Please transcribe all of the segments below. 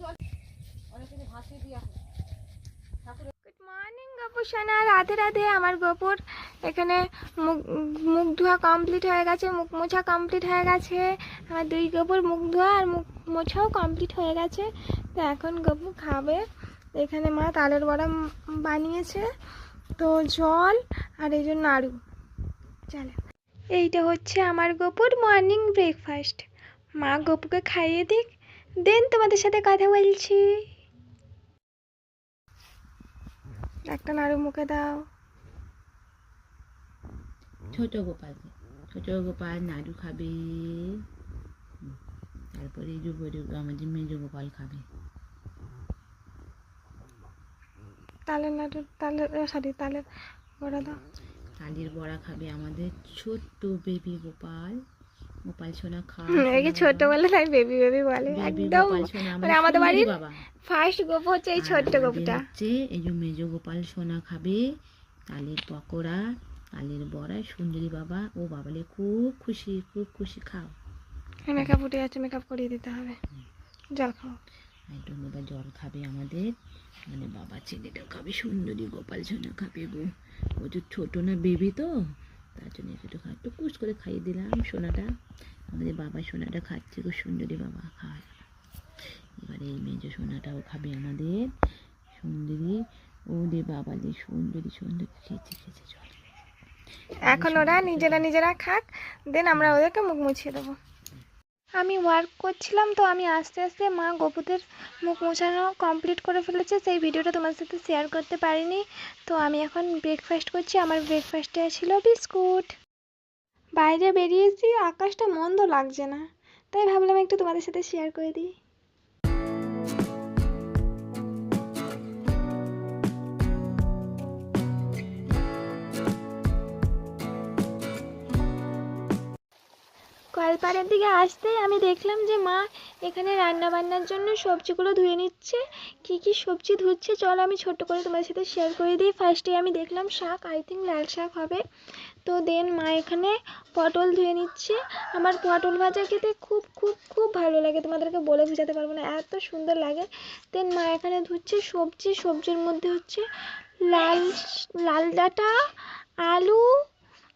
Good morning Gopu সোনা। রাধে রাধে, আমার গপুর। এখানে মুখ মুখ ধোয়া কমপ্লিট হয়ে গেছে, মুখ মোছা কমপ্লিট হয়ে গেছে। আমার দুই গপুর মুখ ধোয়া আর মুখ মোছাও কমপ্লিট হয়ে গেছে। তো এখন গপু খাবে। এখানে মা তালের বড়া বানিয়েছে। তো জল আর এই জন্য নাড়ু চলে। এইটা হচ্ছে আমার গপুর মর্নিং ব্রেকফাস্ট মা গপুকে খাইয়ে দিক। দেন তোমাদের সাথে কথা বলছি। একটা নাড়ু মুখে দাও। ছোট গোপালকে ছোট গোপাল নাড়ু খাবে। তারপরে এই যে বড় আমাদের মেজ গোপাল খাবে। তালের নাড়ু তালের সরি তালের বড়া দাও। তালের বড়া খাবে আমাদের ছোট্ট বেবি গোপাল। গোপাল সোনা একে তাই বেবি বেবি বলে একদম। গোপাল সোনা মানে আমাদের বাড়ির ফার্স্ট গোপ হচ্ছে এই ছোট্ট আমাদের গোপটা। হচ্ছে এই যে মেজ গোপাল সোনা খাবে তালের পকোড়া তালের বড়া সুন্দরী বাবা ও বাবালে খুব খুশি খুব খুশি খাও। মেকআপ উঠে যাচ্ছে মেকআপ করিয়ে দিতে হবে। জল খাও। জল খাবে আমাদের। মানে বাবা ছেলেটাও খাবে সুন্দরী গোপাল সোনা খাবে গো। ও তো ছোটো না বেবি তো। তার জন্য একটু খা একটু কুচ করে খাইয়ে দিলাম সোনাটা। আমাদের বাবা সোনাটা খাচ্ছে খুব সুন্দরী বাবা খায় এবারে এই মেজো সোনাটাও খাবে আমাদের। সুন্দরী, ও দে বাবা যে সুন্দরী সুন্দরী, খেয়েছে খেয়েছে, চল। এখন ওরা নিজেরা নিজেরা খাক, দেন আমরা ওদেরকে মুখ মুছিয়ে দেবো। আমি ওয়ার্ক করছিলাম তো আমি আস্তে আস্তে মা গপুদের মুখ মোছানো কমপ্লিট করে ফেলেছে। সেই ভিডিওটা তোমার সাথে শেয়ার করতে পারিনি। তো আমি এখন ব্রেকফাস্ট করছি। আমার ব্রেকফাস্টে ছিল বিস্কুট। বাইরে বেরিয়েছি, আকাশটা মন্দ লাগছে না। তাই ভাবলাম একটু তোমাদের সাথে শেয়ার করে দিই। কলপাড়ের দিকে আসতেই আমি দেখলাম যে মা এখানে রান্না বান্নার জন্য সবজিগুলো ধুয়ে নিচ্ছে। কি কি সবজি ধুচ্ছে? চলো আমি ছোট্ট করে তোমাদের সাথে শেয়ার করে দিই। ফার্স্টে আমি দেখলাম শাক আই থিঙ্ক লাল শাক হবে। তো দেন মা এখানে পটল ধুয়ে নিচ্ছে। আমার পটল ভাজা খেতে খুব খুব খুব ভালো লাগে। তোমাদেরকে বলে বোঝাতে পারব না, এত সুন্দর লাগে। দেন মা এখানে ধুচ্ছে সবজি। সবজির মধ্যে হচ্ছে লাল লাল ডাঁটা, আলু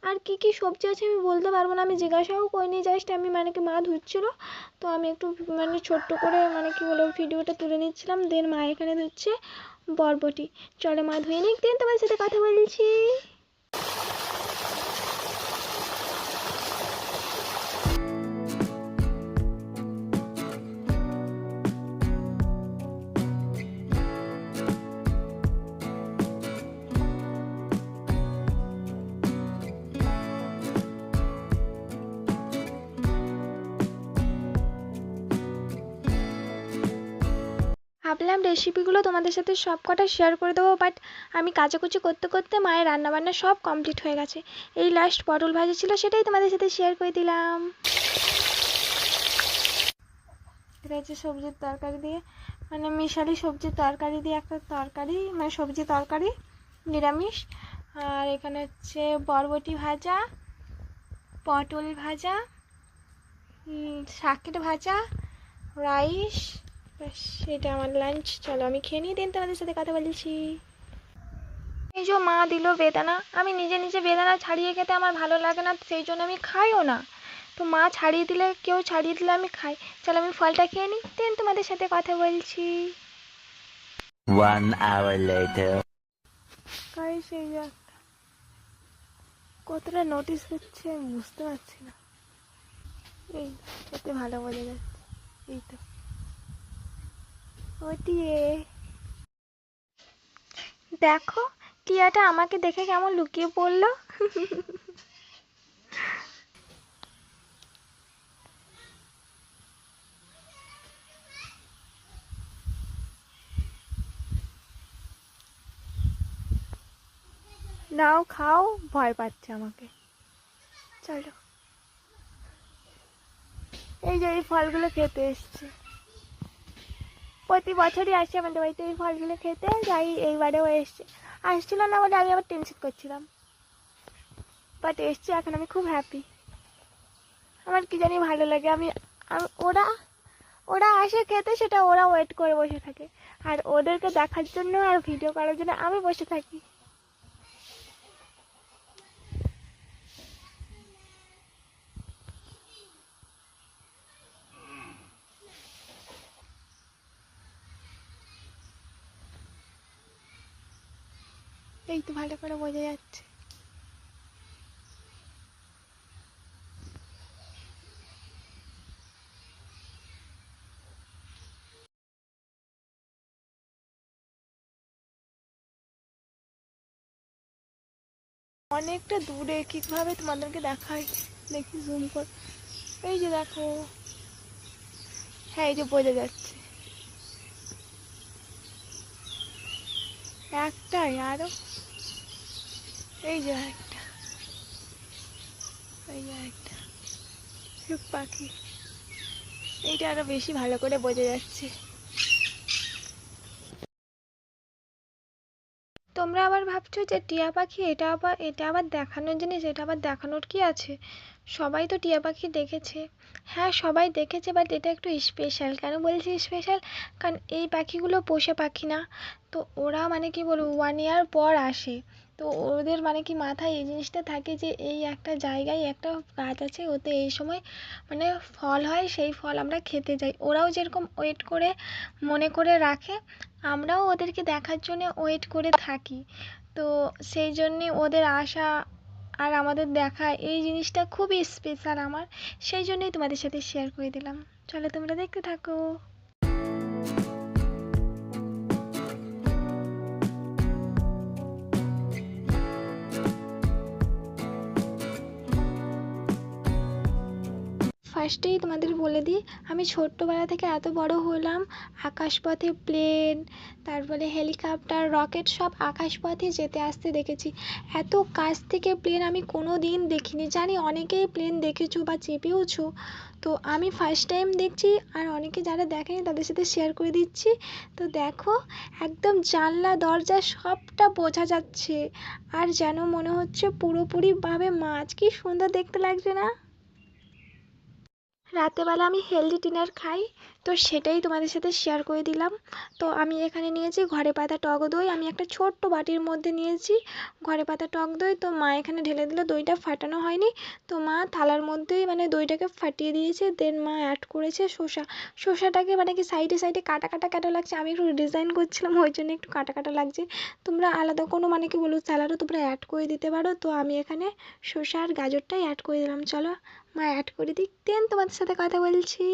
আর কি কি সবজি আছে আমি বলতে পারব না, আমি জিজ্ঞাসাও করিনি জাস্ট আমি মানে কি মা ধুচ্ছিল, তো আমি একটু মানে ছোট্ট করে মানে কি বলব ভিডিওটা তুলে নিচ্ছিলাম দেন মা এখানে ধুচ্ছে বরবটি। চলে মা ধুয়ে নিক দেন তোমার সাথে কথা বলছি। ভাবলাম রেসিপিগুলো তোমাদের সাথে সব কটা শেয়ার করে দেবো বাট আমি কাচাকুচি করতে করতে মায়ের রান্নাবান্না সব কমপ্লিট হয়ে গেছে। এই লাস্ট পটল ভাজা ছিল সেটাই তোমাদের সাথে শেয়ার করে দিলাম। হচ্ছে সবজির তরকারি দিয়ে মানে মিশালি সবজির তরকারি দিয়ে একটা তরকারি মানে সবজি তরকারি, নিরামিষ। আর এখানে হচ্ছে বরবটি ভাজা, পটল ভাজা শাকের ভাজা, রাইস ব্যাস এটা আমার লাঞ্চ চলো আমি খেয়ে নিই দেন তোমাদের সাথে কথা বলছি। এই যে মা দিল বেদানা আমি নিজে নিজে বেদানা ছাড়িয়ে খেতে আমার ভালো লাগে না সেই জন্য আমি খাইও না। তো মা ছাড়িয়ে দিলে কেউ ছাড়িয়ে দিলে আমি খাই। চলো আমি ফলটা খেয়ে নিই দেন তোমাদের সাথে কথা বলছি। One hour later. যে কতটা নোটিস হচ্ছে আমি বুঝতে পারছি না। এই এতে ভালো বোঝা যাচ্ছে। এই তো। ওটিয়ে দেখো, টিয়াটা আমাকে দেখে কেমন লুকিয়ে পড়ল। নাও, খাও, ভয় পাচ্ছে আমাকে। চলো। এই যে এই ফলগুলো খেতে এসছে। প্রতি বছরই আসছে আমাদের বাড়িতে এই ফলগুলো খেতে, যাই এইবারেও এসছে। আসছিল না বলে আমি আবার টেনশন করছিলাম। বাট এসছে, এখন আমি খুব হ্যাপি আমার কি জানি ভালো লাগে, আমি- ওরা ওরা আসে খেতে, সেটা ওরা ওয়েট করে বসে থাকে। আর ওদেরকে দেখার জন্য আর ভিডিও করার জন্য আমি বসে থাকি। এই তো ভালো করে বোঝা যাচ্ছে। অনেকটা দূরে কীভাবে তোমাদেরকে দেখাই? দেখি জুম কর। এই যে দেখো। হ্যাঁ এই যে বোঝা যাচ্ছে। একটাই, আরও এই যে একটা। এই যে একটা। পাখি। এইটা আরও বেশি ভালো করে বোঝা যাচ্ছে। তোমরা আবার ভাবছ যে টিয়া পাখি, এটা আবার এটা আবার দেখানোর জিনিস, এটা আবার দেখানোর কি আছে? সবাই তো টিয়া পাখি দেখেছে। হ্যাঁ সবাই দেখেছে বাট এটা একটু স্পেশাল কেন বলছি স্পেশাল কারণ এই পাখিগুলো পোষা পাখি না। তো ওরা মানে কি বলব ওয়ান ইয়ার পর আসে। তো ওদের মানে কি মাথায় এই জিনিসটা থাকে যে এই একটা জায়গায় একটা গাছ আছে, ওতে এই সময় মানে ফল হয়, সেই ফল আমরা খেতে যাই। ওরাও যেরকম ওয়েট করে, মনে করে রাখে, আমরাও ওদেরকে দেখার জন্য ওয়েট করে থাকি। তো সেই জন্যে ওদের আসা আর আমাদের দেখা এই জিনিসটা খুবই স্পেশাল আমার। সেই জন্যই তোমাদের সাথে শেয়ার করে দিলাম। চলো তোমরা দেখতে থাকো। ফার্স্টেই তোমাদের বলে দিই। আমি ছোট্টবেলা থেকে এত বড় হলাম, আকাশপথে প্লেন তারপরে হেলিকপ্টার রকেট সব আকাশপথে যেতে আসতে দেখেছি। এত কাছ থেকে প্লেন আমি কোনো দিন দেখিনি। জানি অনেকেই প্লেন দেখেছ বা চেপেওছো। তো আমি ফার্স্ট টাইম দেখছি আর অনেকে যারা দেখেনি তাদের সাথে শেয়ার করে দিচ্ছি। তো দেখো, একদম জানলা, দরজা সবটা বোঝা যাচ্ছে। আর যেন মনে হচ্ছে পুরোপুরিভাবে মাছ। কি সুন্দর দেখতে লাগছে না? রাতেরবেলা আমি হেলদি ডিনার খাই, তো সেটাই তোমাদের সাথে শেয়ার করে দিলাম। তো আমি এখানে নিয়েছি ঘরে পাতা টক দই, আমি একটা ছোট্ট বাটির মধ্যে নিয়েছি ঘরে পাতা টক দই। তো মা এখানে ঢেলে দিল, দইটা ফাটানো হয়নি। তো মা থালার মধ্যেই মানে দইটাকে ফাটিয়ে দিয়েছে দেন মা অ্যাড করেছে শসা। শসাটাকে মানে কি সাইডে সাইডে কাটা কাটা কাটা লাগছে, আমি একটু ডিজাইন করছিলাম, ওই জন্য একটু কাটা কাটা লাগছে। তোমরা আলাদা কোনো মানে কি বলব স্যালাডও তোমরা অ্যাড করে দিতে পারো। তো আমি এখানে শসা আর গাজরটাই অ্যাড করে দিলাম, চলো মা অ্যাড করে দিক দেন তোমাদের সাথে কথা বলছি।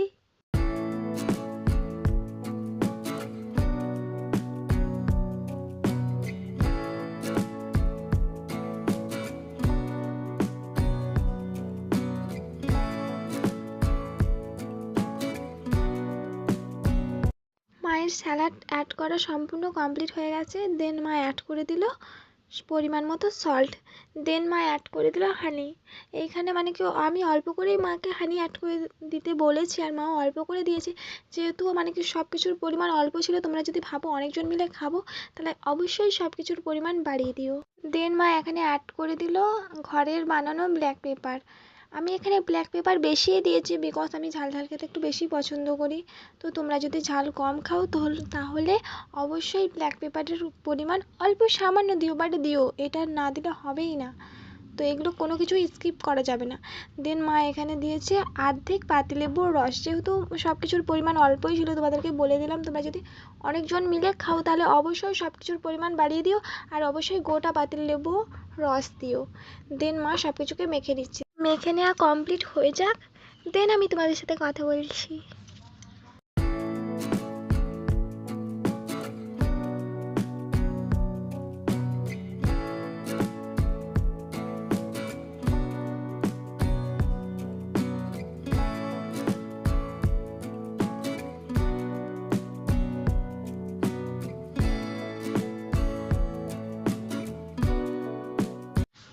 মায়ের স্যালাড অ্যাড করা সম্পূর্ণ কমপ্লিট হয়ে গেছে দেন মা অ্যাড করে দিল। পরিমাণ মতো সল্ট দেন মা অ্যাড করে দিল হানি এইখানে মানে কি আমি অল্প করেই মাকে হানি অ্যাড করে দিতে বলেছি আর মাও অল্প করে দিয়েছে। যেহেতু মানে কি সব কিছুর পরিমাণ অল্প ছিল, তোমরা যদি ভাবো অনেকজন মিলে খাব, তাহলে অবশ্যই সব কিছুর পরিমাণ বাড়িয়ে দিও। দেন মা এখানে অ্যাড করে দিল ঘরের বানানো ব্ল্যাক পেপার আমি এখানে ব্ল্যাক পেপার বেশিই দিয়েছি বিকজ আমি ঝাল ঝাল খেতে একটু বেশি পছন্দ করি। তো তোমরা যদি ঝাল কম খাও তাহলে তাহলে অবশ্যই ব্ল্যাক পেপারের পরিমাণ অল্প সামান্য দিও বাট দিও, এটা না দিলে হবেই না। তো এগুলো কোনো কিছুই স্কিপ করা যাবে না। দেন মা এখানে দিয়েছে অর্ধেক পাতিলেবুর রস। যেহেতু সব কিছুর পরিমাণ অল্পই ছিল, তোমাদেরকে বলে দিলাম, তোমরা যদি অনেকজন মিলে খাও তাহলে অবশ্যই সব কিছুর পরিমাণ বাড়িয়ে দিও, আর অবশ্যই গোটা পাতিলেবু রস দিও। দেন মা সব কিছুকে মেখে নিচ্ছে। মেখে নেওয়া কমপ্লিট হয়ে যাক দেন আমি তোমাদের সাথে কথা বলছি।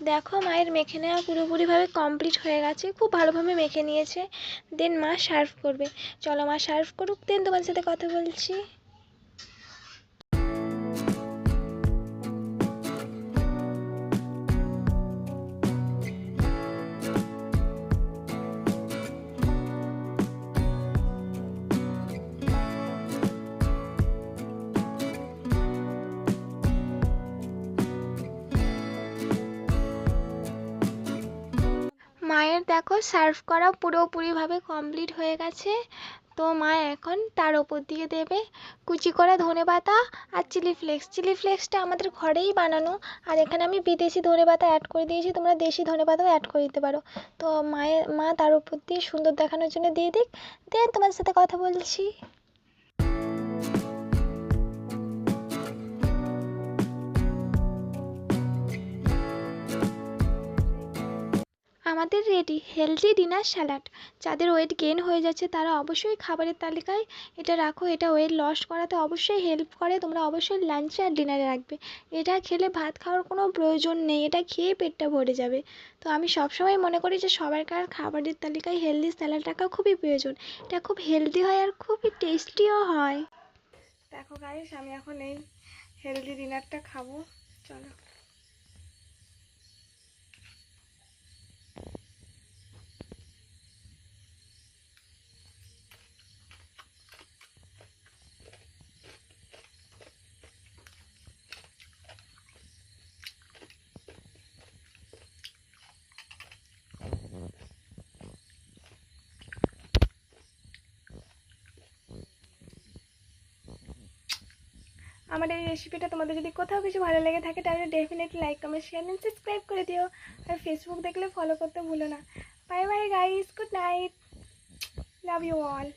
দেখো, মায়ের মেখে নেওয়া পুরোপুরিভাবে কমপ্লিট হয়ে গেছে। খুব ভালোভাবে মেখে নিয়েছে। দেন মা সার্ভ করবে। চলো মা সার্ভ করুক দেন তোমার সাথে কথা বলছি। দেখো সার্ভ করা পুরোপুরিভাবে কমপ্লিট হয়ে গেছে। তো মা এখন তার ওপর দিয়ে দেবে। কুচি করা ধনে পাতা আর চিলি ফ্লেক্স চিলি ফ্লেক্সটা আমাদের ঘরেই বানানো। আর এখানে আমি বিদেশি ধনে পাতা অ্যাড করে দিয়েছি। তোমরা দেশি ধনে পাতাও অ্যাড করে দিতে পারো। তো মায়ের, মা তার ওপর দিয়ে সুন্দর দেখানোর জন্য দিয়ে দিক। দেন তোমার সাথে কথা বলছি। আমাদের রেডি হেলদি ডিনার স্যালাড যাদের ওয়েট গেন হয়ে যাচ্ছে, তারা অবশ্যই খাবারের তালিকায় এটা রাখো। এটা ওয়েট লস করাতে অবশ্যই হেল্প করে। তোমরা অবশ্যই লাঞ্চে আর ডিনারে রাখবে। এটা খেলে ভাত খাওয়ার কোনো প্রয়োজন নেই। এটা খেয়ে পেটটা ভরে যাবে। তো আমি সবসময় মনে করি যে সবারকার খাবারের তালিকায় হেলদি স্যালাড রাখা খুবই প্রয়োজন। এটা খুব হেলদি হয় আর খুবই টেস্টিও হয়। দেখো গাইস আমি এখন এই হেলদি ডিনারটা খাব। চলো। আমার এই রেসিপিটা তোমাদের যদি কোথাও কিছু ভালো লেগে থাকে, তাহলে definitely like comment share and subscribe করে দিও। আর ফেসবুক দেখলে ফলো করতে ভুলো না। Bye bye guys good night love you all